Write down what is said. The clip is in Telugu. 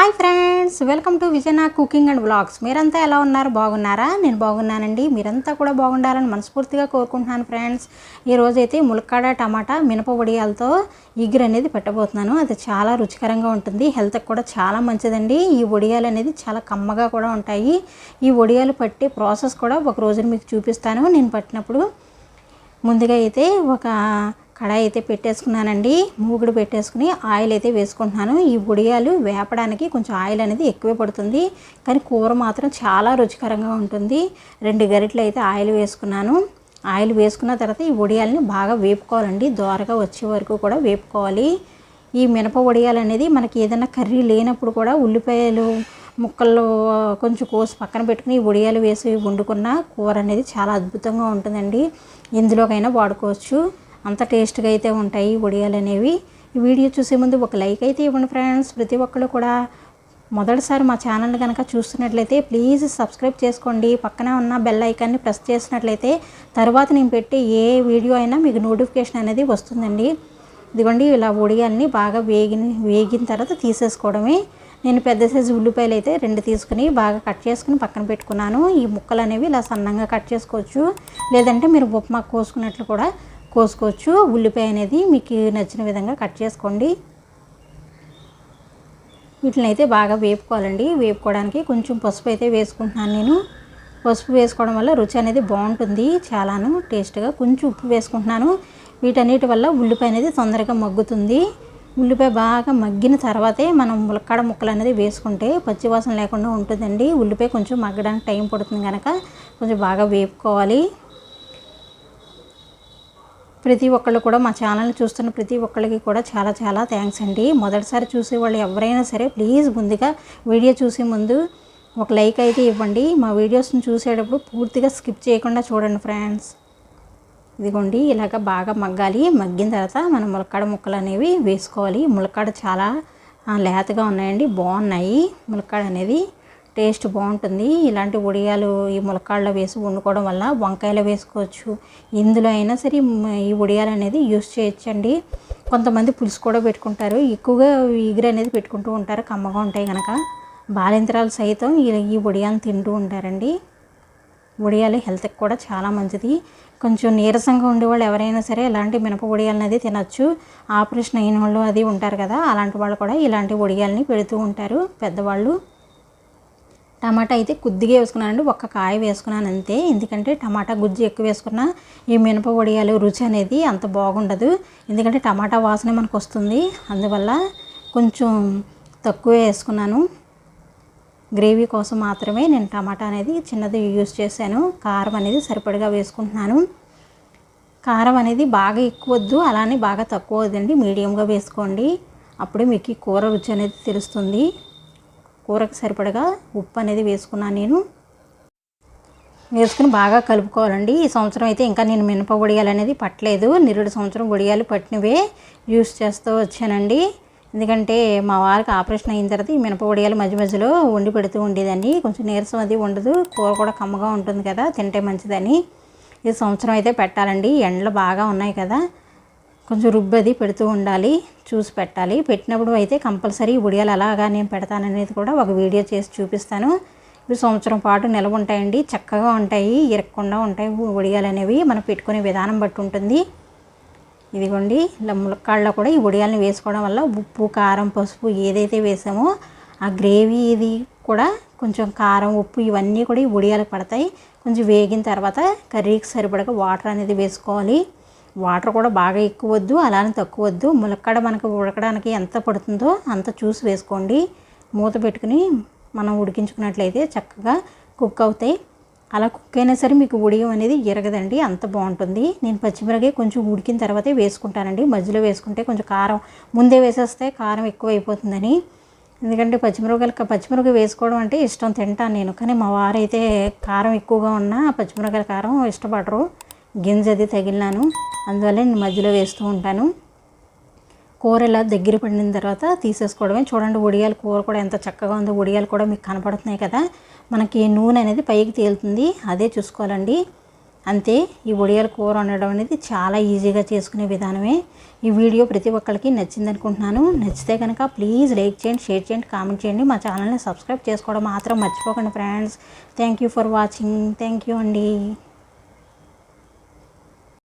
Hi friends welcome to విజయనా cooking and blogs మీరంతా ఎలా ఉన్నారు? బాగున్నారా? నేను బాగున్నానండి. మీరంతా కూడా బాగుండాలని మనస్ఫూర్తిగా కోరుకుంటున్నాను ఫ్రెండ్స్. ఈరోజైతే ములక్కాడ టమాటా మినప వడియాలతో ఇగురు అనేది పెట్టబోతున్నాను. అది చాలా రుచికరంగా ఉంటుంది. హెల్త్కి కూడా చాలా మంచిదండి. ఈ వడియాలు అనేది చాలా కమ్మగా కూడా ఉంటాయి. ఈ వడియాలు పట్టే ప్రాసెస్ కూడా ఒక రోజున మీకు చూపిస్తాను. నేను పట్టినప్పుడు ముందుగా అయితే ఒక కడాయి అయితే పెట్టేసుకున్నానండి. మూగుడు పెట్టేసుకుని ఆయిల్ అయితే వేసుకుంటున్నాను. ఈ ఉడియాలు వేపడానికి కొంచెం ఆయిల్ అనేది ఎక్కువే పడుతుంది. కానీ కూర మాత్రం చాలా రుచికరంగా ఉంటుంది. రెండు గరిటలు అయితే ఆయిల్ వేసుకున్నాను. ఆయిల్ వేసుకున్న తర్వాత ఈ ఉడియాలని బాగా వేపుకోవాలండి. దోరగా వచ్చే వరకు కూడా వేపుకోవాలి. ఈ మినప వడియాలు అనేది మనకి ఏదైనా కర్రీ లేనప్పుడు కూడా ఉల్లిపాయలు ముక్కల్లో కొంచెం కోసి పక్కన పెట్టుకుని ఈ ఉడియాలు వేసి వండుకున్న కూర అనేది చాలా అద్భుతంగా ఉంటుందండి. ఎందులోకైనా వాడుకోవచ్చు. అంత టేస్ట్గా అయితే ఉంటాయి వడియాలు అనేవి. ఈ వీడియో చూసే ముందు ఒక లైక్ అయితే ఇవ్వండి ఫ్రెండ్స్. ప్రతి ఒక్కరు కూడా మొదటిసారి మా ఛానల్ కనుక చూస్తున్నట్లయితే ప్లీజ్ సబ్స్క్రైబ్ చేసుకోండి. పక్కనే ఉన్న బెల్ ఐకాన్ని ప్రెస్ చేసినట్లయితే తర్వాత నేను పెట్టే ఏ వీడియో అయినా మీకు నోటిఫికేషన్ అనేది వస్తుందండి. ఇదిగోండి ఇలా వడియాల్ని బాగా వేగిన వేగిన తర్వాత తీసేసుకోవడమే. నేను పెద్ద సైజు ఉల్లిపాయలు అయితే రెండు తీసుకుని బాగా కట్ చేసుకుని పక్కన పెట్టుకున్నాను. ఈ ముక్కలు అనేవి ఇలా సన్నంగా కట్ చేసుకోవచ్చు. లేదంటే మీరు ఉప్మా కోసుకున్నట్లు కూడా కోసుకోవచ్చు. ఉల్లిపాయ అనేది మీకు నచ్చిన విధంగా కట్ చేసుకోండి. వీటిని అయితే బాగా వేపుకోవాలండి. వేపుకోవడానికి కొంచెం పసుపు అయితే వేసుకుంటున్నాను నేను. పసుపు వేసుకోవడం వల్ల రుచి అనేది బాగుంటుంది. చాలాను టేస్ట్గా కొంచెం ఉప్పు వేసుకుంటున్నాను. వీటన్నిటి వల్ల ఉల్లిపాయ అనేది తొందరగా మగ్గుతుంది. ఉల్లిపాయ బాగా మగ్గిన తర్వాతే మనం ములక్కాడ ముక్కలు అనేది వేసుకుంటే పచ్చివాసన లేకుండా ఉంటుందండి. ఉల్లిపాయ కొంచెం మగ్గడానికి టైం పడుతుంది కనుక కొంచెం బాగా వేపుకోవాలి. ప్రతి ఒక్కళ్ళు కూడా మా ఛానల్ చూస్తున్న ప్రతి ఒక్కళ్ళకి కూడా చాలా చాలా థ్యాంక్స్ అండి. మొదటిసారి చూసే వాళ్ళు ఎవరైనా సరే ప్లీజ్ ముందుగా వీడియో చూసే ముందు ఒక లైక్ అయితే ఇవ్వండి. మా వీడియోస్ని చూసేటప్పుడు పూర్తిగా స్కిప్ చేయకుండా చూడండి ఫ్రెండ్స్ ఇదిగోండి ఇలాగ బాగా మగ్గాలి. మగ్గిన తర్వాత మనం ములక్కాడ ముక్కలు అనేవి వేసుకోవాలి. ములక్కాడ చాలా లేతగా ఉన్నాయండి. బాగున్నాయి ములక్కాడ అనేది. టేస్ట్ బాగుంటుంది. ఇలాంటి ఉడియాలు ఈ ములక్కాడలో వేసి వండుకోవడం వల్ల వంకాయలు వేసుకోవచ్చు. ఇందులో అయినా సరే ఈ ఉడియాలు అనేది యూస్ చేయొచ్చండి. కొంతమంది పులుసు కూడా పెట్టుకుంటారు. ఎక్కువగా ఈగురు అనేది పెట్టుకుంటూ ఉంటారు. కమ్మగా ఉంటాయి కనుక బాలింతరాలు సైతం ఈ ఉడియాలను తింటూ ఉంటారండి. ఉడియాలు హెల్త్కి కూడా చాలా మంచిది. కొంచెం నీరసంగా ఉండేవాళ్ళు ఎవరైనా సరే ఇలాంటి మినప ఉడియాలను అది తినచ్చు. ఆపరేషన్ అయిన వాళ్ళు అది ఉంటారు కదా అలాంటి వాళ్ళు కూడా ఇలాంటి ఉడియాలని పెడుతూ ఉంటారు. పెద్దవాళ్ళు టమాటా అయితే కొద్దిగా వేసుకున్నానండి ఒక్క కాయ వేసుకున్నాను అంతే. ఎందుకంటే టమాటా గుజ్జు ఎక్కువ వేసుకున్నా ఈ మినప వడియాలు రుచి అనేది అంత బాగుండదు. ఎందుకంటే టమాటా వాసన మనకు వస్తుంది. అందువల్ల కొంచెం తక్కువే వేసుకున్నాను. గ్రేవీ కోసం మాత్రమే నేను టమాటా అనేది చిన్నది యూజ్ చేశాను. కారం అనేది సరిపడగా వేసుకుంటున్నాను. కారం అనేది బాగా ఎక్కువ వద్దు అలానే బాగా తక్కువ వద్దండి. మీడియంగా వేసుకోండి. అప్పుడే మీకు కూర రుచి అనేది తెలుస్తుంది. కూరకు సరిపడగా ఉప్పు అనేది వేసుకున్నాను నేను. వేసుకుని బాగా కలుపుకోవాలండి. ఈ సంవత్సరం అయితే ఇంకా నేను మినప వడియాలు అనేది పట్టలేదు. నిరుడు సంవత్సరం వడియాలు పట్టినవే యూస్ చేస్తూ వచ్చానండి. ఎందుకంటే మా వారికి ఆపరేషన్ అయిన తర్వాత ఈ మినప వడియాలు మధ్య మధ్యలో వండి పెడుతూ ఉండేదండి కొంచెం నీరసం అది ఉండదు. కూర కూడా కమ్మగా ఉంటుంది కదా తింటే మంచిదని. ఈ సంవత్సరం అయితే పెట్టాలండి. ఎండలు బాగా ఉన్నాయి కదా. కొంచెం రుబ్బది పెడుతూ ఉండాలి చూసి పెట్టాలి. పెట్టినప్పుడు అయితే కంపల్సరీ ఉడియాలు అలాగా నేను పెడతాననేది కూడా ఒక వీడియో చేసి చూపిస్తాను. ఇవి సంవత్సరం పాటు నిలవ ఉంటాయండి చక్కగా ఉంటాయి ఇరక్కుండా ఉంటాయి ఉడియాలు అనేవి. మనం పెట్టుకునే విధానం బట్టి ఉంటుంది. ఇదిగోండి ఇలా ములక్కాళ్ళలో కూడా ఈ ఉడియాలని వేసుకోవడం వల్ల ఉప్పు కారం పసుపు ఏదైతే వేసామో ఆ గ్రేవీ ఇది కూడా కొంచెం కారం ఉప్పు ఇవన్నీ కూడా ఈ ఉడియాలకు పడతాయి. కొంచెం వేగిన తర్వాత కర్రీకి సరిపడగా వాటర్ అనేది వేసుకోవాలి. వాటర్ కూడా బాగా ఎక్కువ వద్దు అలానే తక్కువ వద్దు ములక్కడ మనకు ఉడకడానికి ఎంత పడుతుందో అంత చూసి వేసుకోండి. మూత పెట్టుకుని మనం ఉడికించుకున్నట్లయితే చక్కగా కుక్ అవుతాయి. అలా కుక్ అయినా సరే మీకు ఉడియం అనేది ఎరగదండి అంత బాగుంటుంది. నేను పచ్చిమిరకాయ కొంచెం ఉడికిన తర్వాతే వేసుకుంటానండి. మధ్యలో వేసుకుంటే కొంచెం కారం ముందే వేసేస్తే కారం ఎక్కువ అయిపోతుందని ఎందుకంటే పచ్చిమిరపకాయలు పచ్చిమిరపకాయ వేసుకోవడం అంటే ఇష్టం తింటాను నేను. కానీ మా వారైతే కారం ఎక్కువగా ఉన్నా పచ్చిమిరపకాయల కారం ఇష్టపడరు. గింజది తగిలినాను. అందువల్ల నేను మధ్యలో వేస్తూ ఉంటాను. కూర ఇలా దగ్గర పడిన తర్వాత తీసేసుకోవడమే. చూడండి ఉడియాల కూర కూడా ఎంత చక్కగా ఉందో. ఉడియాలు కూడా మీకు కనపడుతున్నాయి కదా. మనకి నూనె అనేది పైకి తేలుతుంది. అదే చూసుకోవాలండి. అంతే ఈ వడియాల కూర వండడం అనేది చాలా ఈజీగా చేసుకునే విధానమే. ఈ వీడియో ప్రతి ఒక్కరికి నచ్చింది అనుకుంటున్నాను నచ్చితే కనుక ప్లీజ్ లైక్ చేయండి షేర్ చేయండి కామెంట్ చేయండి. మా ఛానల్ని సబ్స్క్రైబ్ చేసుకోవడం మాత్రం మర్చిపోకండి friends. Thank you for watching. Thank you అండి.